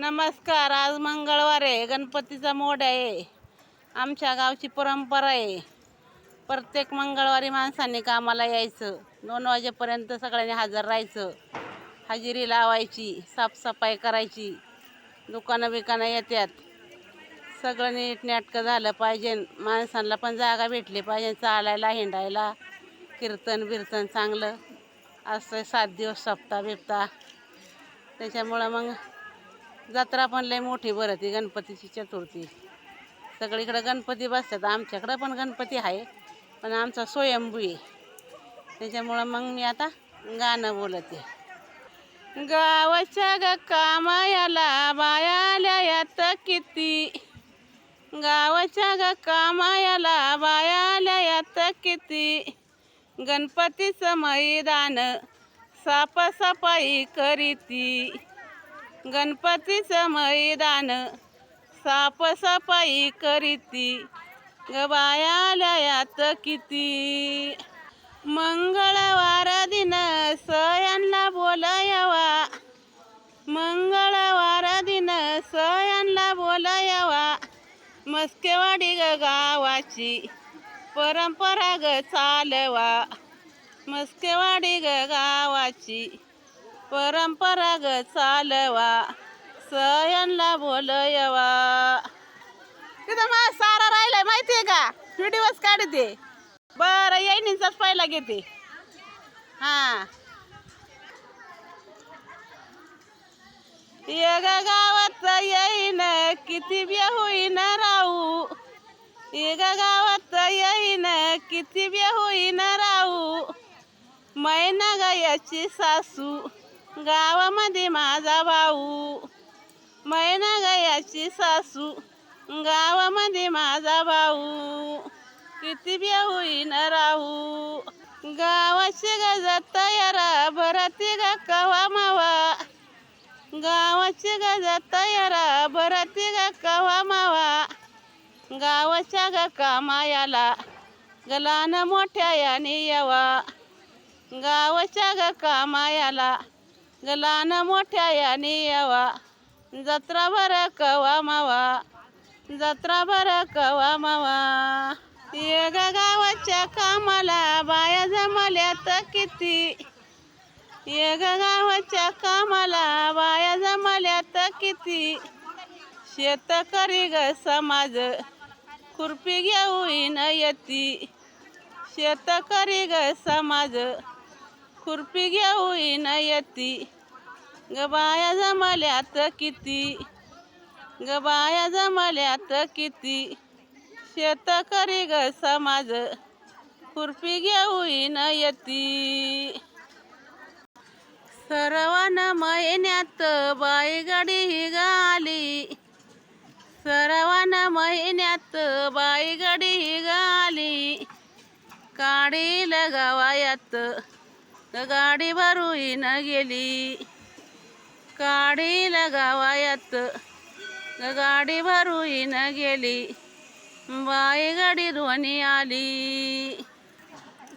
नमस्कार आज मंगळवार आहे. गणपतीचा मोड आहे. आमच्या गावची परंपरा आहे. प्रत्येक मंगळवारी माणसाने कामाला यायचं. दोन वाजेपर्यंत सगळ्यांनी हजर राहायचं. हजेरी लावायची साफसफाई करायची. दुकानं बिकानं येतात सगळं नीटनाटकं झालं पाहिजे. माणसांना पण जागा भेटली पाहिजे. चालायला हिंडायला कीर्तन बिर्तन चांगलं. असं सात दिवस सप्ताह बिप्ता त्याच्यामुळं मग जत्रा पण लय मोठी भरती गणपतीची चतुर्थी. सगळीकडं गणपती बसतात आमच्याकडं पण गणपती आहे पण आमचा स्वयंभू आहे. त्याच्यामुळं मग मी आता गाणं बोलते. गावाच्या ग कामायाला बायाल्या यात किती? गावाच्या ग कामायाला बायाल्या यात किती? गणपतीचं मैदान साफसफाई करीती. गणपतीचं मैदान साफसफाई करीती. ग किती? मंगळवार दिन सयांना बोलायवा. मंगळवार दिन सयांना बोलायवा. मस्केवाडी ग गावाची परंपरा ग चालवा. मस्केवाडी ग गावाची परंपरागत चालवा सयांना बोलयवा. तिथं मग सारा राहिलाय माहितीये का? व्हिडिओच काढते. बरं येईनीचाच पहिला घेते. हा. ये गावात येईन किती बी होईन राहू. ये गावात येईन किती बी होईन राहू. मैना गयाची सासू. गावामध्ये माझा भाऊ मैना गयाची सासू. गावामध्ये माझा भाऊ किती बी होईन राहू. गावाची गजत तयारा भरती ग कवा मावा. गावाची गजत तयारा भरती ग कवा मावा. गावाच्या ग कामायाला गलान मोठ्या याने यावा. गावाच्या ग कामायाला गलान मोठ्या याने यावा. जत्रा भर कवा मावा. जत्रा भर कवा मावा. ये गावाच्या कामाला बाया जमल्यात किती. ये गावाच्या कामाला बाया जमल्यात किती. शेतकरी ग समाज खुरपी घेऊन येती. शेतकरी ग समाज खुरपी घेऊन येती. ग बाया जमल्यात किती? गबाया जमल्यात किती? शेतकरी ग समाज खुरपी घेऊन येती. सरवण महिन्यात बाईगाडी ही गाली सरवण महिन्यात बाईगाडी ही गाली गवायात लगावायात गाडी न गेली. काढी लगावायात गाडी भरून गेली. बाई गाडी ध्वनी आली.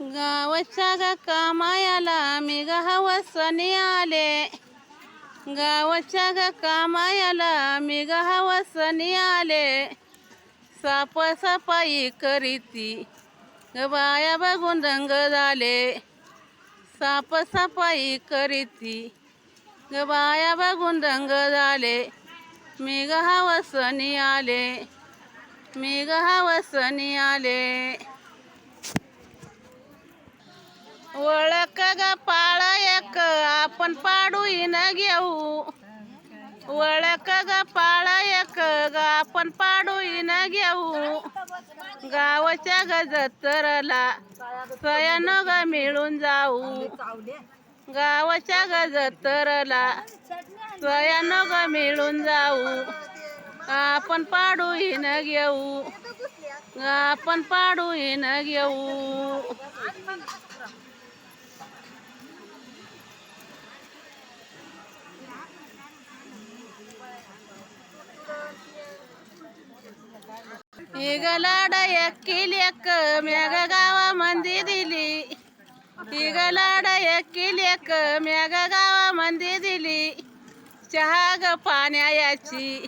गावाच्या ग कामायाला मी गहावसनी आले. गावाच्या ग कामायाला मी गहावसनी आले. साप सफाई करीती. ग बाया बघून रंग झाले. साप सफाई करीती. ग बघून रंग झाले. मी गहावसनी आले. मी गहावसनी आले. ओळख ग पाळ एक आपण पाडू न घेऊ. ओळख ग पाळ एक ग आपण पाडू न घेऊ. गावाच्या गजतरला जत्रला सयान ग मिळून जाऊ. गावाच्या ग जत्रला सयान ग मिळून जाऊ. आपण पाडू हिन घेऊ. आपण पाडू हिन घेऊ. इगलाड एकील एक मेघ गावामध्ये दिली इगलाड एकील एक मेघ गावामध्ये दिली चहा ग पाण्याची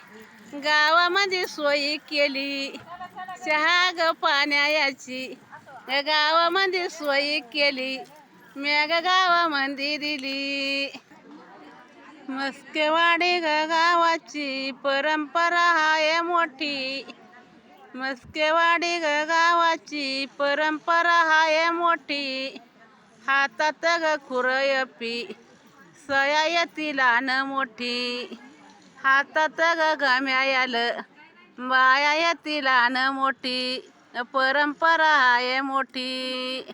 गावामध्ये सोयी केली चहा ग पाण्याची गावामध्ये सोयी केली मेघ गावामध्ये दिली मस्केवाडी ग गावाची परंपरा हाय मोठी मस्केवाडी ग गावाची परंपरा हाय मोठी. हातात ग खुरयपी सया येतीला न मोठी. हातात ग गम्यायल बाया येतीला न मोठी. परंपरा हाय मोठी.